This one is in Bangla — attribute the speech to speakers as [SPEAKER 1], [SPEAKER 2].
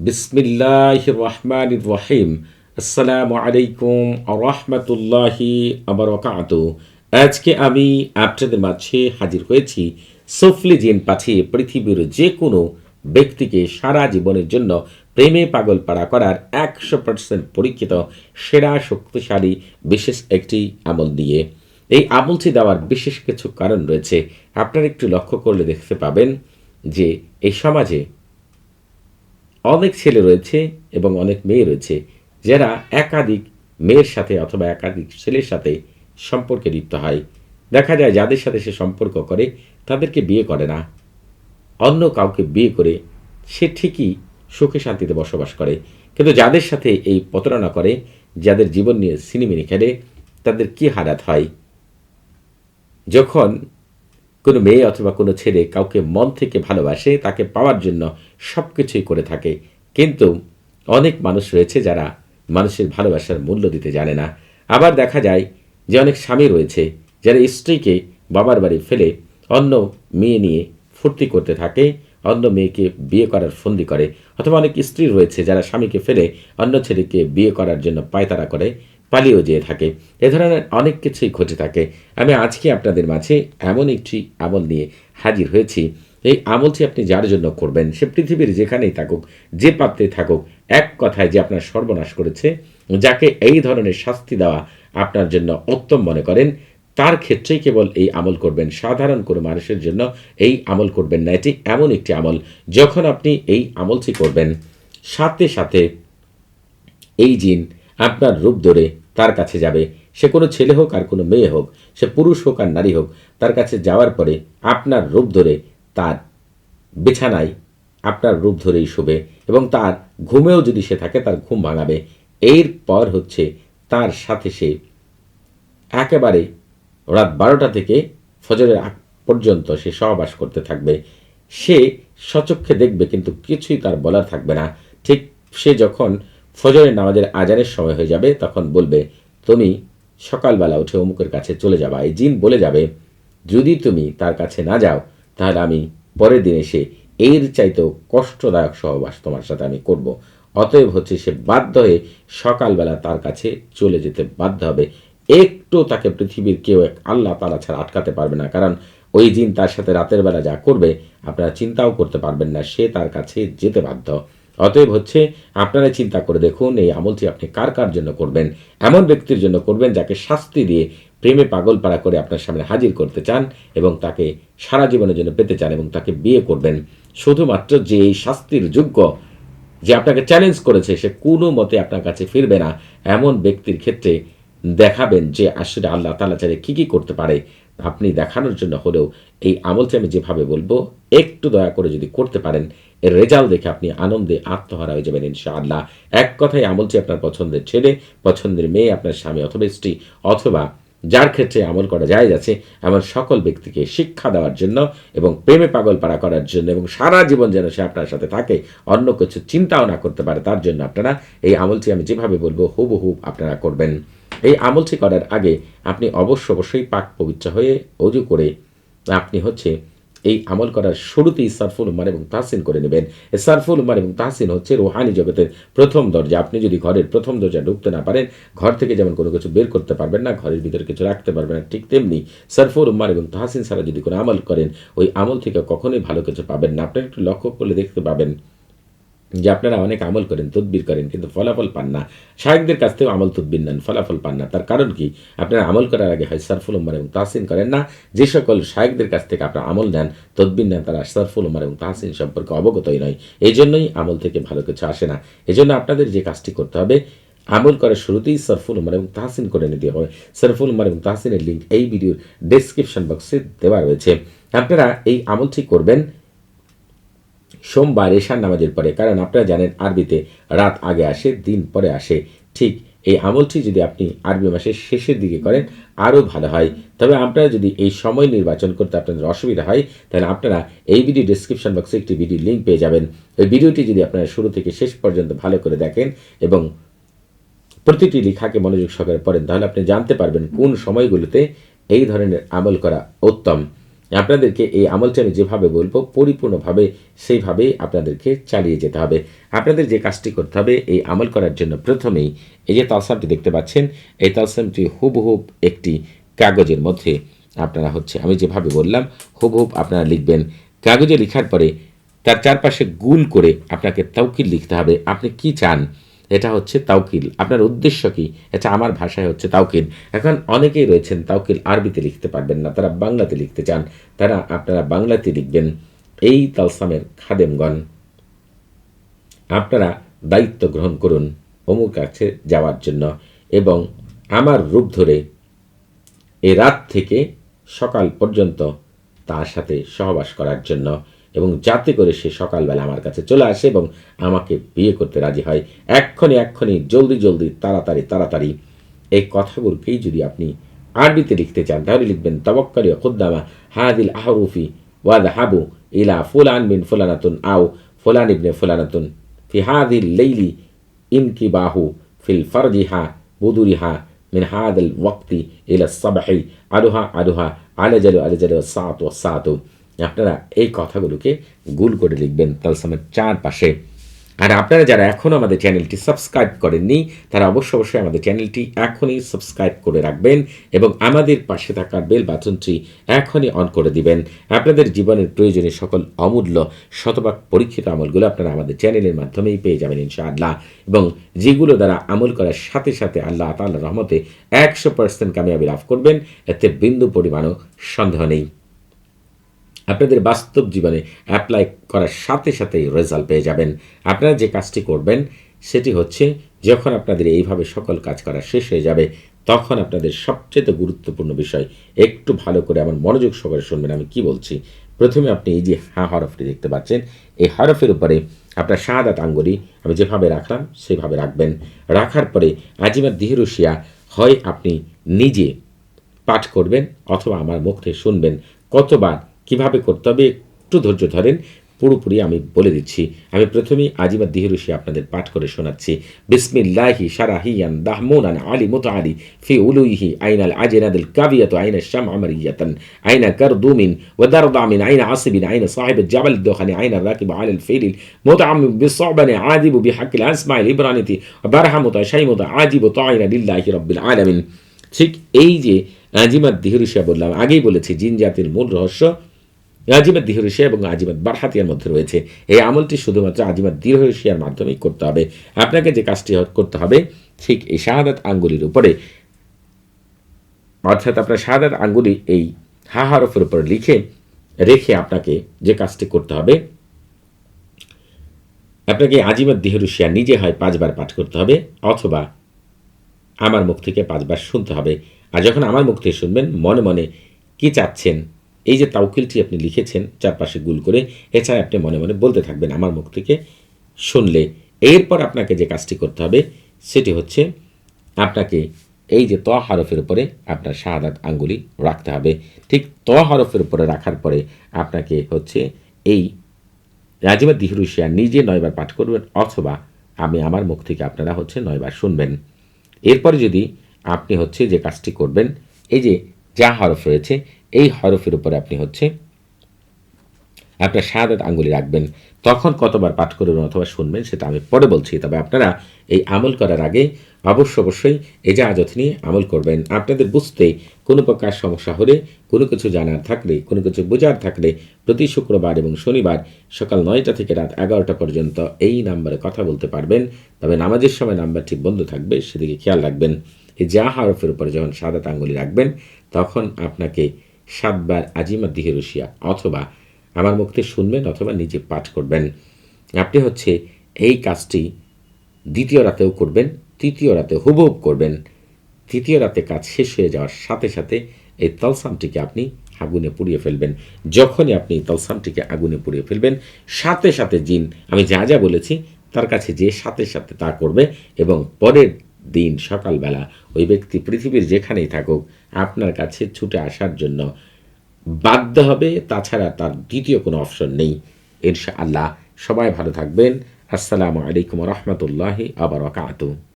[SPEAKER 1] বিসমিল্লাহ রহমান রহিম আসসালামু আলাইকুম রহমতুল্লাহি আবরকাত আজকে আমি আপনাদের মাঝে হাজির হয়েছি সফলি জিন পাঠিয়ে পৃথিবীর যে কোনো ব্যক্তিকে সারা জীবনের জন্য প্রেমে পাগল পাড়া করার একশো পার্সেন্ট পরীক্ষিত, সেরা, শক্তিশালী, বিশেষ একটি আমল নিয়ে। এই আমলটি দেওয়ার বিশেষ কিছু কারণ রয়েছে। আপনারা একটু লক্ষ্য করলে দেখতে পাবেন যে এই সমাজে অনেক ছেলে রয়েছে এবং অনেক মেয়ে রয়েছে যারা একাধিক মেয়ের সাথে অথবা একাধিক ছেলের সাথে সম্পর্কে লিপ্ত হয়। দেখা যায় যাদের সাথে সে সম্পর্ক করে, তাদেরকে বিয়ে করে না। অন্য কাউকে বিয়ে করে সে ঠিকই সুখে শান্তিতে বসবাস করে। কিন্তু যাদের সাথে এই প্রতারণা করে, যাদের জীবন নিয়ে সিনেমিনি খেলে, তাদের কি হারাত হয়? যখন কোনো মেয়ে অথবা কোনো ছেলে কাউকে মন থেকে ভালোবাসে, তাকে পাওয়ার জন্য সব কিছুই করে থাকে। কিন্তু অনেক মানুষ রয়েছে যারা মানুষের ভালোবাসার মূল্য দিতে জানে না। আবার দেখা যায় যে অনেক স্বামী রয়েছে যারা স্ত্রীকে বাবার বাড়ি ফেলে অন্য মেয়ে নিয়ে ফুর্তি করতে থাকে, অন্য মেয়েকে বিয়ে করার ফন্দি করে। অথবা অনেক স্ত্রী রয়েছে যারা স্বামীকে ফেলে অন্য ছেলেকে বিয়ে করার জন্য পায়তারা করে। পালিয়েও যেয়ে থাকে। এ ধরনের অনেক কিছুই ঘটে থাকে। আমি আজকে আপনাদের মাঝে এমন একটি আমল নিয়ে হাজির হয়েছি। এই আমলটি আপনি যার জন্য করবেন, সে পৃথিবীর যেখানেই থাকুক, যে পাত্রে থাকুক, এক কথায় যে আপনার সর্বনাশ করেছে, যাকে এই ধরনের শাস্তি দেওয়া আপনার জন্য উত্তম মনে করেন, তার ক্ষেত্রেই কেবল এই আমল করবেন। সাধারণ কোনো মানুষের জন্য এই আমল করবেন না। এটি এমন একটি আমল, যখন আপনি এই আমলটি করবেন, সাথে সাথে এই জিন আপনার রূপ ধরে তার কাছে যাবে? সে কোনো ছেলে হোক আর কোনো মেয়ে হোক, সে পুরুষ হোক আর নারী হোক, তার কাছে যাওয়ার পরে আপনার রূপ ধরে তার বিছানায় আপনার রূপ ধরেই শোবে এবং তার ঘুমেও যদি সে থাকে, তার ঘুম ভাঙাবে। এরপর হচ্ছে তার সাথে সে একেবারে রাত বারোটা থেকে ফজরের আগ পর্যন্ত সে সহবাস করতে থাকবে। সে সচক্ষে দেখবে, কিন্তু কিছুই তার বলার থাকবে না। ঠিক সে যখন ফজরের নামাজের আজানের সময় হয়ে যাবে, তখন বলবে, তুমি সকালবেলা উঠে অমুকের কাছে চলে যাবা। এই জিন বলে যাবে, যদি তুমি তার কাছে না যাও, তাহলে আমি পরের দিন এসে এর চাইতেও কষ্টদায়ক সহবাস তোমার সাথে আমি করব। অতএব হচ্ছে সে বাধ্য হয়ে সকালবেলা তার কাছে চলে যেতে বাধ্য হবে। একটু তাকে পৃথিবীর কেউ এক আল্লাহ তালা ছাড়া আটকাতে পারবে না, কারণ ওই জিন তার সাথে রাতের বেলা যা করবে, আপনারা চিন্তাও করতে পারবেন না, সে তার কাছে যেতে বাধ্য। অতএব হচ্ছে আপনারা চিন্তা করে দেখুন, এই আমলটি আপনি কার কার জন্য করবেন? এমন ব্যক্তির জন্য করবেন যাকে শাস্তি দিয়ে প্রেমে পাগল পাড়া করে আপনার সামনে হাজির করতে চান এবং তাকে সারা জীবনের জন্য পেতে চান এবং তাকে বিয়ে করবেন। শুধুমাত্র যে এই শাস্তির যোগ্য যে আপনাকে চ্যালেঞ্জ করেছে, সে কোনো মতে আপনার কাছে ফিরবে না। এমন ব্যক্তির ক্ষেত্রে দেখাবেন যে আসলে আল্লাহ তালা চাইলে কী কী করতে পারে। আপনি দেখানোর জন্য হলেও এই আমলটি আমি যেভাবে বলব, একটু দয়া করে যদি করতে পারেন এর রেজাল্ট দেখে আপনি আনন্দে আত্মহারা হয়ে যাবেন, ইনশাআল্লাহ। এক কথায় আমলটি আপনার পছন্দের ছেলে, পছন্দের মেয়ে, আপনার স্বামী অথবা স্ত্রী, অথবা যার ক্ষেত্রে আমল করা যায় যাচ্ছে এমন সকল ব্যক্তিকে শিক্ষা দেওয়ার জন্য এবং প্রেমে পাগল পাড়া করার জন্য এবং সারা জীবন যেন সে আপনার সাথে থাকে, অন্য কিছু চিন্তাও না করতে পারে, তার জন্য আপনারা এই আমলটি আমি যেভাবে বলব হুবহুব আপনারা করবেন। এই আমলটি করার আগে আপনি অবশ্য অবশ্যই পাক পবিত্র হয়ে অজু করে, আপনি হচ্ছে এই আমল করার শুরুতেই সারফুল উমার এবং তাহসিন করে নেবেন। সারফুল উমার এবং তাহসিন হচ্ছে রোহানি জগতের প্রথম দরজা। আপনি যদি ঘরের প্রথম দরজা ঢুকতে না পারেন, ঘর থেকে যেমন কোনো কিছু বের করতে পারবেন না, ঘরের ভিতরে কিছু রাখতে পারবেন না, ঠিক তেমনি সারফুল উম্মার এবং তাহসিন ছাড়া যদি কোনো আমল করেন, ওই আমল থেকে কখনোই ভালো কিছু পাবেন না। আপনার একটু লক্ষ্য করলে দেখতে পাবেন। যে আপনারা অনেক আমল করেন, তদবির করেন, কিন্তু ফলাফল পান না। শাহেকদের কাছ থেকেও আমল তদবির নেন, ফলাফল পান না। তার কারণ কি? আপনারা আমল করার আগে হয় সারফুল উম্মার এবং তাহসিন করেন না। যে সকল শাহেকদের কাছ থেকে আপনারা আমল নেন, তদবির নেন, তারা সারফুল উম্মার এবং তাহসিন সম্পর্কে অবগতই নয়। এই জন্যই আমল থেকে ভালো কিছু আসে না। এই জন্য আপনাদের যে কাজটি করতে হবে, আমল করার শুরুতেই সরফুল উমার এবং তাহসিন করে নিতে হবে। সরফুল উমার এবং তাহসিনের লিঙ্ক এই ভিডিওর ডেসক্রিপশন বক্সে দেওয়া রয়েছে। আপনারা এই আমলটি করবেন সোমবার এশার নামাজের পরে, কারণ আপনারা জানেন আরবিতে রাত আগে আসে, দিন পরে আসে। ঠিক এই আমলটি যদি আপনি আরবি মাসের শেষের দিকে করেন, আরও ভালো হয়। তবে আপনারা যদি এই সময় নির্বাচন করতে আপনাদের অসুবিধা হয়, তাহলে আপনারা এই ভিডিও ডিসক্রিপশন বক্সে একটি ভিডিও লিঙ্ক পেয়ে যাবেন। ওই ভিডিওটি যদি আপনারা শুরু থেকে শেষ পর্যন্ত ভালো করে দেখেন এবং প্রতিটি লেখাকে মনোযোগ সহকারে পড়েন, তাহলে আপনি জানতে পারবেন কোন সময়গুলোতে এই ধরনের আমল করা উত্তম। আপনাদেরকে এই আমলটি আমি যেভাবে বলব, পরিপূর্ণভাবে সেইভাবেই আপনাদেরকে চালিয়ে যেতে হবে। আপনাদের যে কাজটি করতে হবে, এই আমল করার জন্য প্রথমেই এই যে তালসামটি দেখতে পাচ্ছেন, এই তালসামটি হুবহুব একটি কাগজের মধ্যে আপনারা হচ্ছে, আমি যেভাবে বললাম হুবহুব আপনারা লিখবেন। কাগজে লেখার পরে তার চারপাশে গুল করে আপনাকে তাউকিল লিখতে হবে। আপনি কি চান? এটা হচ্ছে তাওকিল। আপনার উদ্দেশ্য কি? এটা আমার ভাষায় হচ্ছে তাওকিল। এখন অনেকেই রয়েছেন তাউকিল আরবিতে লিখতে পারবেন না, তারা বাংলাতে লিখতে চান। তারা আপনারা বাংলাতে লিখবেন এই তালসামের খাদেমগণ। আপনারা দায়িত্ব গ্রহণ করুন অমুক কাছে যাওয়ার জন্য এবং আমার রূপ ধরে এ রাত থেকে সকাল পর্যন্ত তার সাথে সহবাস করার জন্য। এবং যাতে করে সে সকালবেলা আমার কাছে চলে আসে এবং আমাকে বিয়ে করতে রাজি হয় এক্ষণে এক্ষণে জলদি জলদি তাড়াতাড়ি তাড়াতাড়ি এই কথাগুলোকেই যদি আপনি আরবিতে লিখতে চান তাহলে লিখবেন তবক্করি খুদ্দামা হাদিল আহরুফি ওয়াদ হাবু ইলা ফুলান বিন ফুলানাতুন আও ফুলান ইবনে ফুলানাতুন ফি হাদিল লেইলি ইনকি বাহু ফিল ফরজিহা বুদুরিহা من هذا الوقت إلى الصبح আরোহা আরোহা আলেজালু আলেজালু সাত ও সাতু আপনারা এই কথাগুলোকে গুল করে লিখবেন তালসামের চারপাশে। আর আপনারা যারা এখনও আমাদের চ্যানেলটি সাবস্ক্রাইব করেননি, তারা অবশ্যই অবশ্যই আমাদের চ্যানেলটি এখনই সাবস্ক্রাইব করে রাখবেন এবং আমাদের পাশে থাকা বেল বাটনটি এখনই অন করে দিবেন। আপনাদের জীবনের প্রয়োজনীয় সকল অমূল্য শতভাগ পরীক্ষিত আমলগুলো আপনারা আমাদের চ্যানেলের মাধ্যমেই পেয়ে যাবেন ইনশাআল্লাহ। এবং যেগুলো দ্বারা আমল করার সাথে সাথে আল্লাহ তাল্লাহ রহমতে একশো পার্সেন্ট কামিয়াবি লাভ করবেন, এতে বিন্দু পরিমাণও সন্দেহ নেই। আপনাদের বাস্তব জীবনে অ্যাপ্লাই করার সাথে সাথেই রেজাল্ট পেয়ে যাবেন। আপনারা যে কাজটি করবেন, সেটি হচ্ছে যখন আপনাদের এইভাবে সকল কাজ করা শেষ হয়ে যাবে, তখন আপনাদের সবচেয়ে গুরুত্বপূর্ণ বিষয়, একটু ভালো করে আমার মনোযোগ সহকারে শুনবেন আমি কি বলছি। প্রথমে আপনি এই যে হা হরফটি দেখতে পাচ্ছেন, এই হরফের উপরে আপনার শাহাদাত আঙ্গুলি আমি যেভাবে রাখলাম, সেভাবে রাখবেন। রাখার পরে আজিমার দিহরুশিয়া, হয় আপনি নিজে পাঠ করবেন অথবা আমার মুখ শুনবেন, কতবার কীভাবে করতে হবে একটু ধৈর্য ধরেন, পুরোপুরি আমি বলে দিচ্ছি। আমি প্রথমেই আজিমা দিহরুষি আপনাদের পাঠ করে শোনাচ্ছি। বিসমিল্লাহি সারাহিয়ান দাহমুনান আলী মুত আলী ফি উলুইহি আইনাল আজিনাদিল কাবিয়াত আইনা শাম আমার ইয়াতান আইনা করদুমিন ওদার দামিন আইনা আসিবিন আইনা সাহেব জাবাল দোখানি আইনা রাকিব আলাল ফিলিল মুতাম বিসবানে আদিবু বিহাকিল আসমাইল ইব্রানিতি বারহামুত শাইমুত আজিবু তাইনা লিল্লাহি রব্বিল আলামিন। ঠিক এই যে আজিমা দিহরুষিয়া বললাম, আগেই বলেছি জিন জাতির মূল রহস্য আজিমাত দিহরুশিয়া এবং আজিমাত বারহাতিয়ার মধ্যে রয়েছে। এই আমলটি শুধুমাত্র আজিমাত দিহরুশিয়ার মাধ্যমেই করতে হবে। আপনাকে যে কাজটি করতে হবে, ঠিক এই শাহাদাত আঙ্গুলির উপরে। অর্থাৎ আপনার শাহাদাত আঙ্গুলি এই হা হরফের উপরে লিখে রেখে আপনাকে যে কাজটি করতে হবে, আপনাকে আজিমাত দিহরুশিয়া নিজে হয় পাঁচবার পাঠ করতে হবে, অথবা আমার মুখ থেকে পাঁচবার শুনতে হবে। আর যখন আমার মুখ থেকে শুনবেন, মনে মনে কি চাচ্ছেন এই যে তাউকিলটি আপনি লিখেছেন চারপাশে গুল করে, এছাড়া আপনি মনে মনে বলতে থাকবেন আমার মুখ থেকে, শুনলে এরপর আপনাকে যে কাজটি করতে হবে, সেটি হচ্ছে আপনাকে এই যে ত হরফের উপরে আপনার শাহাদাত আঙ্গুলি রাখতে হবে। ঠিক ত হরফের উপরে রাখার পরে আপনাকে হচ্ছে এই রাজিমা দিহরুশিয়া নিজে নয়বার পাঠ করবেন, অথবা আমি আমার মুখ থেকে আপনারা হচ্ছে নয়বার শুনবেন। এরপরে যদি আপনি হচ্ছে যে কাজটি করবেন, এই যে যা হরফ রয়েছে এই হরফের উপরে আপনি হচ্ছে আপনার শাহাদাত আঙ্গুলি রাখবেন। তখন কতবার পাঠ করবেন অথবা শুনবেন সেটা আমি পরে বলছি। তবে আপনারা এই আমল করার আগে অবশ্য অবশ্যই এজাজত নিয়ে আমল করবেন। আপনাদের বুঝতে কোনো প্রকার সমস্যা হলে, কোনো কিছু জানার থাকলে, কোনো কিছু বোঝার থাকলে প্রতি শুক্রবার এবং শনিবার সকাল নয়টা থেকে রাত এগারোটা পর্যন্ত এই নাম্বারে কথা বলতে পারবেন। তবে নামাজের সময় নাম্বারটি বন্ধ থাকবে, সেদিকে খেয়াল রাখবেন। যা হরফের উপরে যখন সাদাত আঙ্গুলি রাখবেন, তখন আপনাকে সাতবার আজিমা দিহে রুশিয়া অথবা আমার মুক্তি শুনবেন অথবা নিজে পাঠ করবেন। আপনি হচ্ছে এই কাজটি দ্বিতীয় রাতেও করবেন, তৃতীয় রাতে হুবহুব করবেন। তৃতীয় রাতে কাজ শেষ হয়ে যাওয়ার সাথে সাথে এই তলসামটিকে আপনি আগুনে পুড়িয়ে ফেলবেন। যখনই আপনি তলসামটিকে আগুনে পুড়িয়ে ফেলবেন, সাথে সাথে জিন, আমি যা যা বলেছি তার কাছে যে সাথে সাথে তা করবে এবং পরের দিন সকালবেলা ওই ব্যক্তি পৃথিবীর যেখানেই থাকুক আপনার কাছে ছুটে আসার জন্য বাধ্য হবে। তাছাড়া তার দ্বিতীয় কোনো অপশন নেই। ইনশা আল্লাহ সবাই ভালো থাকবেন। আসসালামু আলাইকুম রহমতুল্লাহি আবার